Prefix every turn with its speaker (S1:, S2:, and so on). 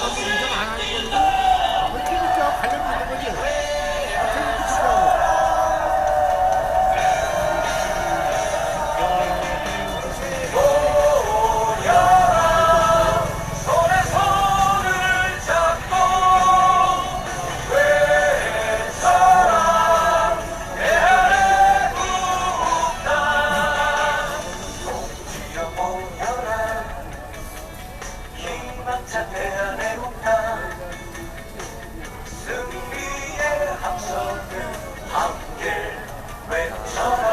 S1: 아, 승리의 함성을 함께 외쳐라.